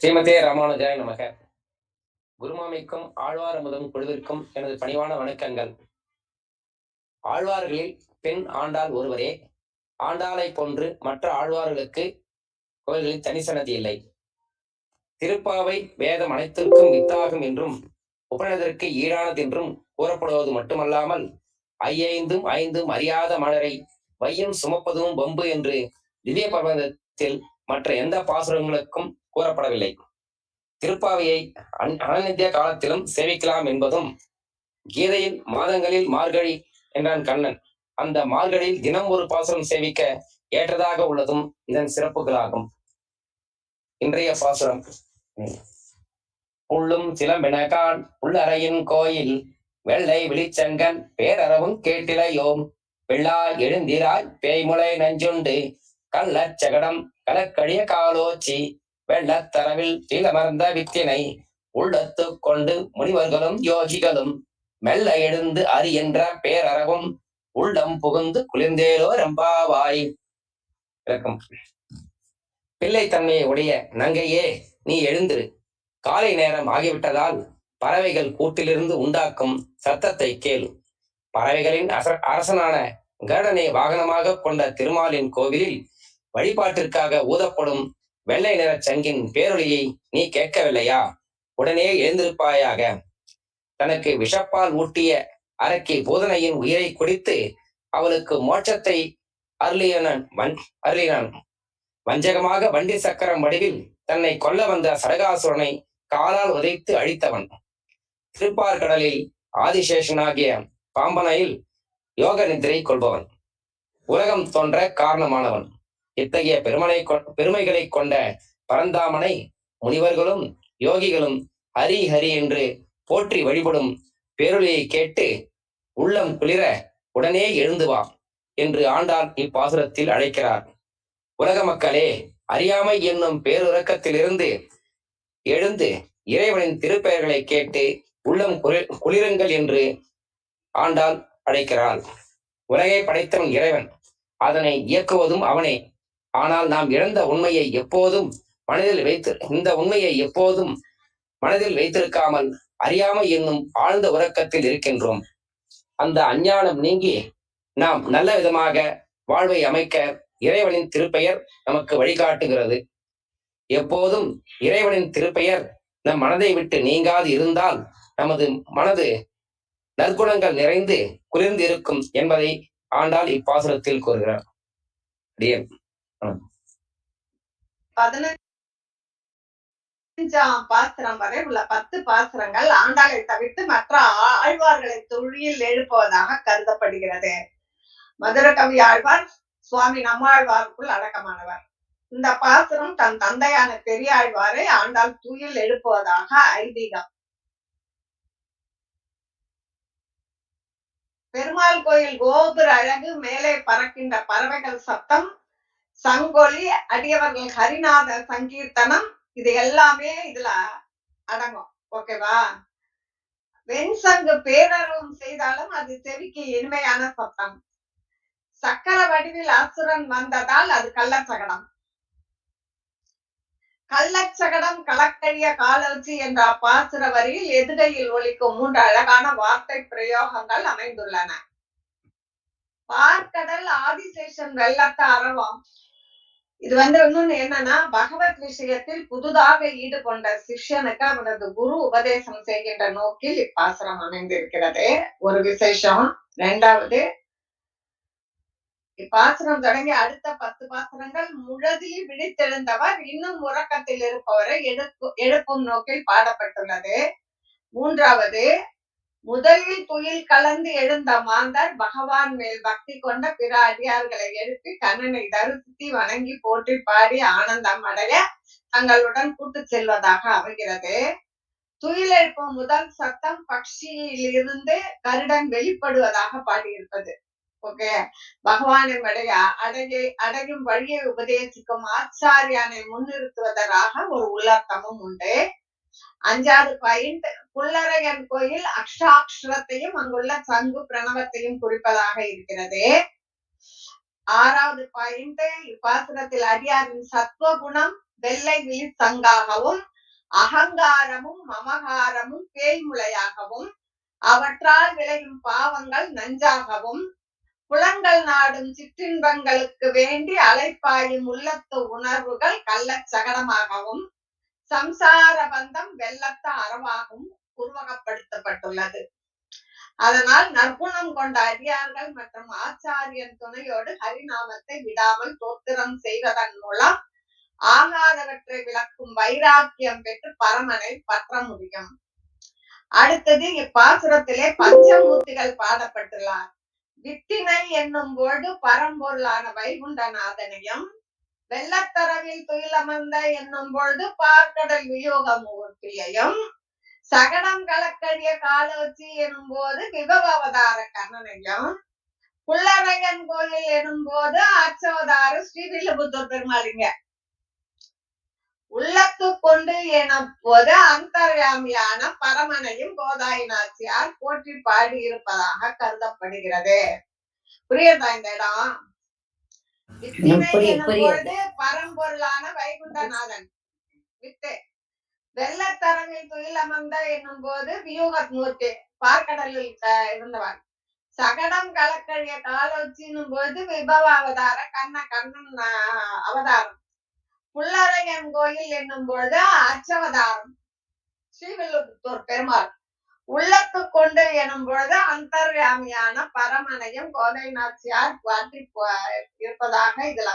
ஸ்ரீமதே ராமானுஜாய நமக. குருமாமிக்கும் ஆழ்வார் அமுதம் குழுவிற்கும் எனது பணிவான வணக்கங்கள். ஆழ்வார்களில் பெண் ஆண்டாள் ஒருவரே. ஆண்டாளை போன்று மற்ற ஆழ்வார்களுக்கு கோயில்களில் தனி சன்னதி இல்லை. திருப்பாவை வேதம் அனைத்திற்கும் வித்தாகும் என்றும் உபநிடதற்கு ஈடானது என்றும் கூறப்படுவது மட்டுமல்லாமல் ஐயைந்தும் ஐந்தும் அறியாத மலரை வையம் சுமப்பதும் வம்பு என்று திவ்ய பிரபந்தத்தில் மற்ற எந்த பாசுரங்களுக்கும் கூறப்படவில்லை. திருப்பாவையை அன்- அனநித்திய காலத்திலும் சேவிக்கலாம் என்பதும் கீதையில் மாதங்களில் மார்கழி என்றான் கண்ணன். அந்த மார்கழியில் தினம் ஒரு பாசுரம் சேவிக்க ஏற்றதாக உள்ளதும் இதன் சிறப்புகளாகும். இன்றைய பாசுரம். உள்ளும் சிலம்பெனகான் உள்ளறையின் கோயில் வெள்ளை விழிச்சங்கன் பேரறவும் கேட்டிலையோம். வெள்ளாய் எழுந்திராய் பேய்முளை நஞ்சுண்டு கள்ளச்சகடம் கலக்கழிய காலோச்சி வெள்ளத்தரவில் திலமர்ந்த வித்தினை உள்ளத்து கொண்டு முனிவர்களும் யோகிகளும் மெல்ல எழுந்து அறி என்ற பேரறவும் உள்ளம் புகுந்து குளிர்ந்தேலோ ரம்பாவாய் விளக்கம். பிள்ளைத்தன்மையை உடைய நங்கையே நீ எழுந்திரு. காலை நேரம் ஆகிவிட்டதால் பறவைகள் கூட்டிலிருந்து உண்டாக்கும் சத்தத்தை கேளு. பறவைகளின் அச- அரசனான கருடனை வாகனமாக கொண்ட திருமாலின் கோவிலில் வழிபாட்டிற்காக ஊதப்படும் வெள்ளை நிற சங்கின் பேரொளியை நீ கேட்கவில்லையா? உடனே எழுந்திருப்பாயாக. தனக்கு விஷப்பால் ஊட்டிய அரக்கி பூதனையின் உயிரை குடித்து அவளுக்கு மோட்சத்தை அருளியனன் வன் அருளினான் வஞ்சகமாக வண்டி சக்கரம் வடிவில் தன்னை கொல்ல வந்த சடகாசுரனை காலால் உதைத்து அழித்தவன். திருப்பார்கடலில் ஆதிசேஷனாகிய பாம்பனையில் யோக நித்திரை கொள்பவன். உலகம் தோன்ற காரணமானவன். இத்தகைய பெருமனை பெருமைகளை கொண்ட பரந்தாமனை முனிவர்களும் யோகிகளும் ஹரி ஹரி என்று போற்றி வழிபடும் பேரொளியை கேட்டு உள்ளம் குளிர உடனே எழுந்து வா என்று ஆண்டாள் இப்பாசுரத்தில் அழைக்கிறார். உலக மக்களே அறியாமை என்னும் பேருறக்கத்திலிருந்து எழுந்து இறைவனின் திருப்பெயர்களை கேட்டு உள்ளம் குளி- குளிருங்கள் என்று ஆண்டாள் அழைக்கிறாள். உலகை படைத்தவன் இறைவன். அதனை இயக்குவதும் அவனே. ஆனால் நாம் இழந்த உண்மையை எப்போதும் மனதில் வைத்து இந்த உண்மையை எப்போதும் மனதில் வைத்திருக்காமல் அறியாமை என்னும் ஆழ்ந்த உறக்கத்தில் இருக்கின்றோம். அந்த அஞ்ஞானம் நீங்கி நாம் நல்ல விதமாக வாழ்வை அமைக்க இறைவனின் திருப்பெயர் நமக்கு வழிகாட்டுகிறது. எப்போதும் இறைவனின் திருப்பெயர் நம் மனதை விட்டு நீங்காது இருந்தால் நமது மனது நற்குணங்கள் நிறைந்து குளிர்ந்து இருக்கும் என்பதை ஆண்டாள் இப்பாசுரத்தில் கூறுகிறார். அடியன். பதினஞ்சாம் பாத்திரம் வரை உள்ள பத்து பாத்திரங்கள் ஆண்டாளை தவிர்த்து மற்ற ஆழ்வார்களை தொழில் எழுப்புவதாக கருதப்படுகிறது. மதுர கவி ஆழ்வார் சுவாமி நம்மாழ்வாருக்குள் அடக்கமானவர். இந்த பாத்திரம் தன் தந்தையான பெரியாழ்வாரை ஆண்டாள் தூயில் எழுப்புவதாக ஐதீகம். பெருமாள் கோயில் கோபுர அழகு மேலே பறக்கின்ற பறவைகள் சத்தம் சங்கொலி அடியவர்கள் ஹரிநாத சங்கீர்த்தனம் இது எல்லாமே இதுல அடங்கும். ஓகேவா வெண்சங்கு பேரரும் செய்தாலும் அது செவிக்கு இனிமையான சத்தம். சக்கர வடிவில் அசுரன் வந்ததால் அது கள்ளச்சகடம். கள்ளச்சகடம் கலக்கழிய காலோச்சி என்ற பாசுர வரியில் எதிரையில் ஒலிக்கும் மூன்று அழகான வார்த்தை பிரயோகங்கள் அமைந்துள்ளன. பார்க்கடல் ஆதிசேஷன் வெள்ளத்த அறவாம். இது வந்து இன்னொன்னு என்னன்னா பகவத் விஷயத்தில் புதுதாக ஈடுகொண்ட சிஷ்யனுக்கு அவனது குரு உபதேசம் செய்கின்ற நோக்கில் இப்பாசனம் அமைந்திருக்கிறது. ஒரு விசேஷம். இரண்டாவது இப்பாசனம் தொடங்கி அடுத்த பத்து பாசனங்கள் முழுதில் விழித்தெழுந்தவர் இன்னும் உறக்கத்தில் இருப்பவரை எழுப்பு எழுப்பும் நோக்கில் பாடப்பட்டுள்ளது. மூன்றாவது முதலில் துயில் கலந்து எழுந்த மாந்தர் பகவான் மேல் பக்தி கொண்ட பிற அடியார்களை எழுப்பி கண்ணனை தருத்தி வணங்கி போற்றி பாடி ஆனந்தம் அடைய தங்களுடன் கூட்டு செல்வதாக அமைகிறது. துயில் எழுப்பும் முதல் சத்தம் பக்ஷியிலிருந்து கருடன் வெளிப்படுவதாக பாடியிருப்பது. ஓகே பகவானின் அடைய அடகி அடையும் வழியை உபதேசிக்கும் ஆச்சாரியானை முன்னிறுத்துவதற்காக ஒரு உள்ளர்த்தமும் உண்டு. அஞ்சாவது பாயிண்ட் புல்லரையன் கோயில் அக்ஷாட்சரத்தையும் அங்குள்ள சங்கு பிரணவத்தையும் குறிப்பதாக இருக்கிறது. ஆறாவது பாயிண்ட் இப்பாசுரத்தில் அடியாரின் சத்துவ குணம் வெள்ளை விழி சங்காகவும் அகங்காரமும் மமகாரமும் பேய்முளையாகவும் அவற்றால் விளையும் பாவங்கள் நஞ்சாகவும் புலங்கள் நாடும் சிற்றின்பங்களுக்கு வேண்டி அலைப்பாயும் உள்ளத்து உணர்வுகள் கள்ளச் சகடமாகவும் சம்சார பந்தம் வெள்ளத்த அறவாகவும் உருவகப்படுத்தப்பட்டுள்ளது. அதனால் நற்குணம் கொண்ட அடியார்கள் மற்றும் ஆச்சாரியன் துணையோடு ஹரிநாமத்தை விடாமல் தோத்திரம் செய்வதன் மூலம் ஆகாதவற்றை விளக்கும் வைராக்கியம் பெற்று பரமனை பற்ற முடியும். அடுத்தது இப்பாசுரத்திலே பஞ்சமூர்த்திகள் பாடப்பட்டுள்ளார். வித்தினை என்னும் போது பரம்பொருளான வைகுண்டநாதனையும் வெள்ளத்தரவில் துயிலமர்ந்த என்னும் பொழுது பார்க்கடல் வியோகமூர்த்தியையும் சகடம் கலக்கடிய காலோச்சி எனும் போது விபவ அவதார கண்ணனையும் புள்ளரையன் கோயில் எனும் போது அச்சவதார ஸ்ரீவில்லிபுத்தூர் பெருமாளிங்க. உள்ளத்து கொண்டு எனும் போது அந்தர்யாமியான பரமனையும் கோதாய் நாச்சியார் போற்றி பாடி இருப்பதாக கருதப்படுகிறது. புரியுதா இந்த இடம் வித்தினை புரியுது, எனும் புரியுது. பொழுது பரம்பொருளான வைகுண்டநாதன். வித்து. வெள்ளத்தரவில் துயில் அமர்ந்த என்னும் போது வியூகமூர்த்தி பார்க்கடலில் க- இருந்தவன் சகடம் கலக்கழிய காலோச்சினும் போது விபவ அவதார கண்ண கண்ணன் அவதாரம். புல்லரையன் கோயில் என்னும் பொழுது அச்சவதாரம். ஸ்ரீவில்லுபுத்தூர் பெருமாள். உள்ளத்து கொண்டு எனும் பொழுது அந்தர்யாமியான பரமனையும் கோதை நாச்சியார் காட்டி இருப்பதாக இதுல